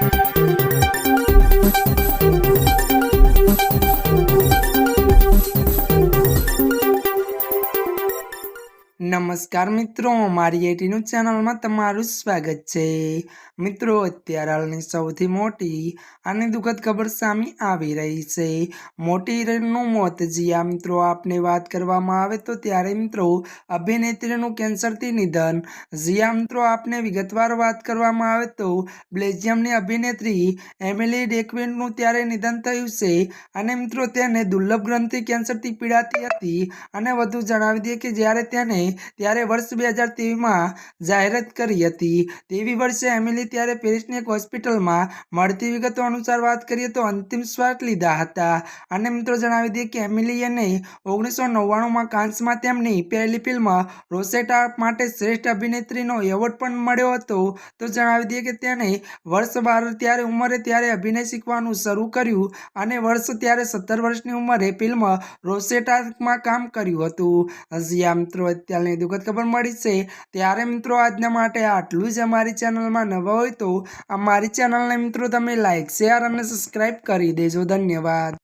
Thank you. નમસ્કાર મિત્રો, મારી એટીનું ચેનલમાં તમારું સ્વાગત છે. મિત્રો, અત્યારે હાલની સૌથી મોટી અને દુઃખદ ખબર સામે આવી રહી છે. મોટી હિરોઈનનું મોત જીયા મિત્રો, આપને વાત કરવામાં આવે તો ત્યારે મિત્રો, અભિનેત્રીનું કેન્સરથી નિધન. જીયા મિત્રો, આપને વિગતવાર વાત કરવામાં આવે તો, બ્લેઝિયમની અભિનેત્રી એમિલી ડેકવિનનું ત્યારે નિધન થયું છે અને મિત્રો, તેને દુર્લભ ગ્રંથિ કેન્સરથી પીડાતી હતી અને વધુ જણાવી દઈએ કે જ્યારે તેને ત્યારે વર્ષ બે હજાર તેવીસમાં જાહેરાત કરી હતી. તેવી વર્ષે એમિલી ત્યારે પેરિસની એક હોસ્પિટલમાં મળતી વિગતો અનુસાર વાત કરીએ તો અંતિમ શ્વાસ લીધા હતા. અને મિત્રો જણાવી દઈએ કે એમિલીને ઓગણીસો નવ્વાણુંમાં કાન્સમાં તેમની પહેલી ફિલ્મ રોસેટા માટે શ્રેષ્ઠ અભિનેત્રીનો એવોર્ડ પણ મળ્યો હતો. તો જણાવી દઈએ કે તેને વર્ષ બાર ત્યારે ઉંમરે ત્યારે અભિનય શીખવાનું શરૂ કર્યું અને વર્ષ ત્યારે સત્તર વર્ષની ઉંમરે ફિલ્મ રોસેટામાં કામ કર્યું હતું. હજી આ મિત્રો અત્યારની દુઃખદ ખબર મળી છે. ત્યારે મિત્રો, આજના માટે આટલું જ અમારી ચેનલમાં નવા હોય તો અમારી ચેનલને મિત્રો, તમે લાઈક શેર અને સબસ્ક્રાઈબ કરી દેજો. ધન્યવાદ.